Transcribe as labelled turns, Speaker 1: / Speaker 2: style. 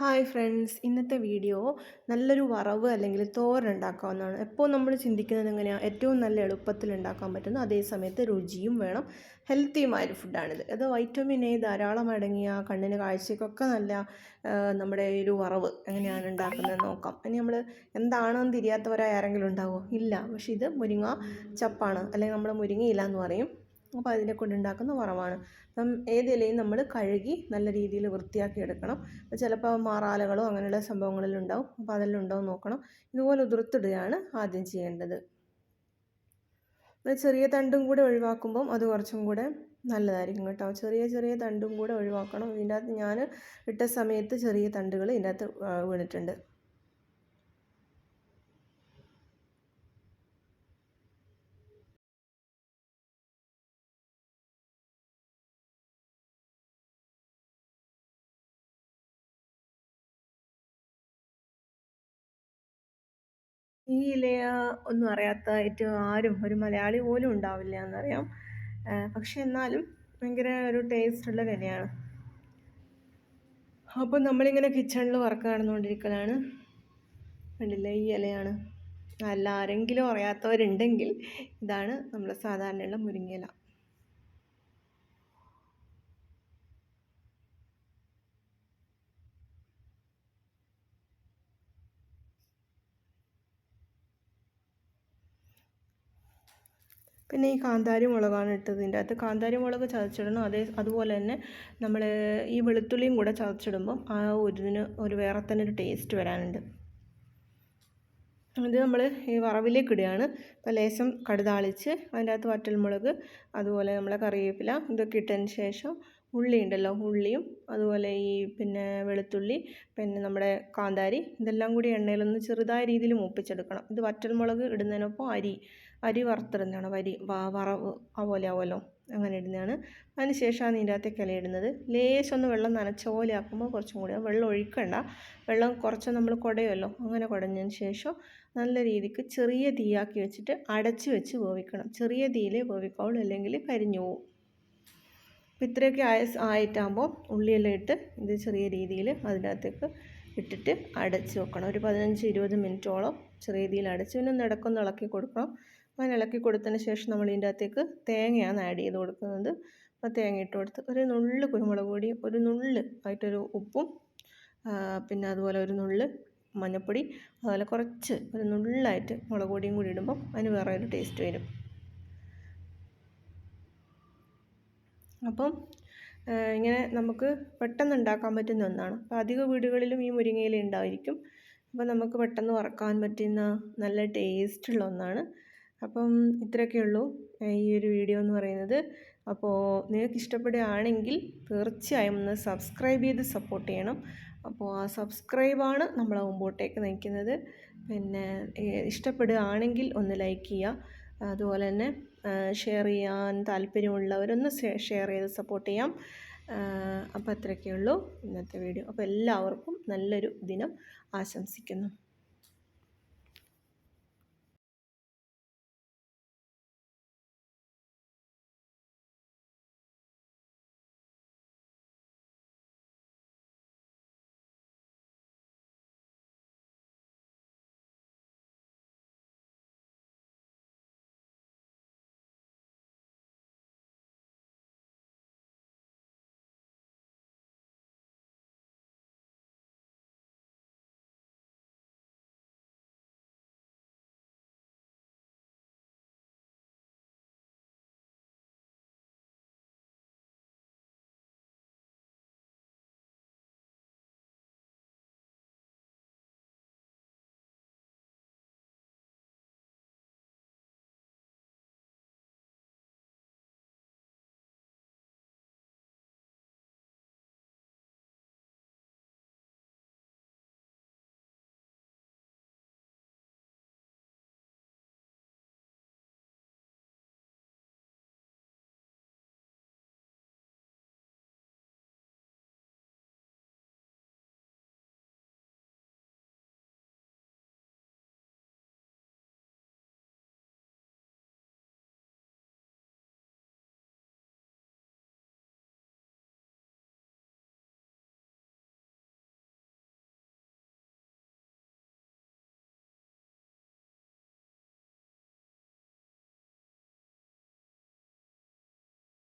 Speaker 1: Hi friends. ഇന്നത്തെ video നല്ലൊരു വറവ് അല്ലെങ്കിൽ തോരൻ ഉണ്ടാക്കാവുന്നതാണ്. എപ്പോൾ നമ്മൾ ചിന്തിക്കുന്നത് എങ്ങനെയാണ് ഏറ്റവും നല്ല എളുപ്പത്തിൽ ഉണ്ടാക്കാൻ പറ്റുന്നു അതേ സമയത്ത് രുചിയും വേണം. ഹെൽത്തിയുമായൊരു ഫുഡാണിത്. അത് വൈറ്റമിൻ എ ധാരാളം അടങ്ങിയ കണ്ണിന് കാഴ്ചയ്ക്കൊക്കെ നല്ല നമ്മുടെ ഒരു വറവ് എങ്ങനെയാണ് ഉണ്ടാക്കുന്നത് നോക്കാം. ഇനി നമ്മൾ എന്താണെന്ന് തിരിയാത്തവരായ ആരെങ്കിലും ഉണ്ടാവുമോ ഇല്ല. പക്ഷേ ഇത് മുരിങ്ങ ചപ്പാണ്. അല്ലെങ്കിൽ നമ്മൾ മുരിങ്ങയില്ല എന്ന് പറയും. അപ്പോൾ അതിനെ കൊണ്ട് ഉണ്ടാക്കുന്ന വറവാണ് അപ്പം ഏത് ഇലയും നമ്മൾ കഴുകി നല്ല രീതിയിൽ വൃത്തിയാക്കി എടുക്കണം. ചിലപ്പോൾ മാറാലകളോ അങ്ങനെയുള്ള സംഭവങ്ങളിലുണ്ടാവും അപ്പോൾ അതെല്ലാം ഉണ്ടോ എന്ന് നോക്കണം. ഇതുപോലെ ഉതിർത്തിടുകയാണ് ആദ്യം ചെയ്യേണ്ടത്. ചെറിയ തണ്ടും കൂടെ ഒഴിവാക്കുമ്പം അത് കുറച്ചും കൂടെ നല്ലതായിരിക്കും കേട്ടോ. ചെറിയ ചെറിയ തണ്ടും കൂടെ ഒഴിവാക്കണം. ഇതിന്റെ അകത്ത് ഞാൻ ഇട്ട സമയത്ത് ചെറിയ തണ്ടുകൾ ഇതിന്റെ അകത്ത് വീണിട്ടുണ്ട്. ഈ ഒന്നും അറിയാത്തതായിട്ട് ആരും ഒരു മലയാളി പോലും ഉണ്ടാവില്ല എന്നറിയാം. പക്ഷെ എന്നാലും ഭയങ്കര ഒരു ടേസ്റ്റുള്ള ഇലയാണ് അപ്പോൾ നമ്മളിങ്ങനെ കിച്ചണിൽ വർക്ക് നടന്നുകൊണ്ടിരിക്കലാണ്. കണ്ടില്ലേ ഈ ഇലയാണ്. അല്ല ആരെങ്കിലും അറിയാത്തവരുണ്ടെങ്കിൽ ഇതാണ് നമ്മൾ സാധാരണയുള്ള മുരിങ്ങയില. പിന്നെ ഈ കാന്താരി മുളകാണ് ഇട്ടത്. ഇതിന്റെ അകത്ത് കാന്താരി മുളക് ചതച്ചിടണം. അതേ അതുപോലെ തന്നെ നമ്മൾ ഈ വെളുത്തുള്ളിയും കൂടെ ചതച്ചിടുമ്പം ആ ഒരു ഇതിന് ഒരു വേറെ തന്നെ ഒരു ടേസ്റ്റ് വരാനുണ്ട്. ഇത് നമ്മൾ ഈ വറവിലേക്ക് ഇടുകയാണ്. അപ്പോൾ ലേശം കടുതാളിച്ച് അതിന്റെ അകത്ത് വറ്റൽമുളക് അതുപോലെ നമ്മളെ കറിവേപ്പില ഇതൊക്കെ ഇട്ടതിന് ശേഷം ഉള്ളി ഉണ്ടല്ലോ ഉള്ളിയും അതുപോലെ ഈ പിന്നെ വെളുത്തുള്ളി പിന്നെ നമ്മുടെ കാന്താരി ഇതെല്ലാം കൂടി എണ്ണയിലൊന്ന് ചെറുതായ രീതിയിൽ മൂപ്പിച്ചെടുക്കണം. ഇത് വറ്റൽമുളക് ഇടുന്നതിനൊപ്പം അരി അരി വറുത്തിടുന്നതാണ് വരി വറവ് അതുപോലെ ആവുമല്ലോ അങ്ങനെ ഇടുന്നതാണ്. അതിന് ശേഷമാണ് ഇതിന്റെ അകത്തേക്ക് ഇല ഇടുന്നത്. ലേശമൊന്ന് വെള്ളം നനച്ച പോലെ ആക്കുമ്പോൾ കുറച്ചും കൂടി വെള്ളം ഒഴിക്കണ്ട. വെള്ളം കുറച്ച് നമ്മൾ കുടയുമല്ലോ അങ്ങനെ കുടഞ്ഞതിന് ശേഷം നല്ല രീതിക്ക് ചെറിയ തീയാക്കി വെച്ചിട്ട് അടച്ച് വെച്ച് വേവിക്കണം. ചെറിയ തീയിലേ വേവിക്കാവുള്ളൂ അല്ലെങ്കിൽ കരിഞ്ഞു പോവും. അപ്പോൾ ഇത്രയൊക്കെ ആയ ആയിട്ടാകുമ്പോൾ ഉള്ളിയെല്ലാം ഇട്ട് ഇത് ചെറിയ രീതിയിൽ അതിനകത്തേക്ക് ഇട്ടിട്ട് അടച്ച് വെക്കണം. ഒരു പതിനഞ്ച് ഇരുപത് മിനിറ്റോളം ചെറിയ രീതിയിൽ അടച്ച് പിന്നെ ഒന്ന് ഇടക്കൊന്ന് ഇളക്കി കൊടുക്കണം. അങ്ങനെ ഇളക്കി കൊടുത്തതിന് ശേഷം നമ്മൾ ഇതിന്റെ അകത്തേക്ക് തേങ്ങയാണ് ആഡ് ചെയ്ത് കൊടുക്കുന്നത്. അപ്പോൾ തേങ്ങ ഇട്ട് കൊടുത്ത് ഒരു നുള്ള് കുരുമുളക് പൊടി ഒരു നുള്ള് ആയിട്ടൊരു ഉപ്പും പിന്നെ അതുപോലെ ഒരു നുള്ള് മഞ്ഞൾപ്പൊടി അതുപോലെ കുറച്ച് ഒരു നുള്ളായിട്ട് മുളക് പൊടിയും കൂടി ഇടുമ്പം അതിന് വേറെ ഒരു ടേസ്റ്റ് വരും. അപ്പം ഇങ്ങനെ നമുക്ക് പെട്ടെന്ന് ഉണ്ടാക്കാൻ പറ്റുന്ന ഒന്നാണ്. അപ്പോൾ അധിക വീടുകളിലും ഈ മുരിങ്ങയില ഉണ്ടായിരിക്കും. അപ്പോൾ നമുക്ക് പെട്ടെന്ന് വറക്കാൻ പറ്റുന്ന നല്ല ടേസ്റ്റുള്ള ഒന്നാണ്. അപ്പം ഇത്രയൊക്കെ ഉള്ളൂ ഈ ഒരു വീഡിയോ എന്ന് പറയുന്നത്. അപ്പോൾ നിങ്ങൾക്ക് ഇഷ്ടപ്പെടുകയാണെങ്കിൽ തീർച്ചയായും ഒന്ന് സബ്സ്ക്രൈബ് ചെയ്ത് സപ്പോർട്ട് ചെയ്യണം. അപ്പോൾ ആ സബ്സ്ക്രൈബാണ് നമ്മളെ മുമ്പോട്ടേക്ക് നയിക്കുന്നത്. പിന്നെ ഇഷ്ടപ്പെടുകയാണെങ്കിൽ ഒന്ന് ലൈക്ക് ചെയ്യുക. അതുപോലെ തന്നെ ഷെയർ ചെയ്യാൻ താല്പര്യമുള്ളവരൊന്ന് ഷെയർ ചെയ്ത് സപ്പോർട്ട് ചെയ്യാം. അപ്പോൾ അത്രയൊക്കെ ഉള്ളൂ ഇന്നത്തെ വീഡിയോ അപ്പോൾ എല്ലാവർക്കും നല്ലൊരു ദിനം ആശംസിക്കുന്നു.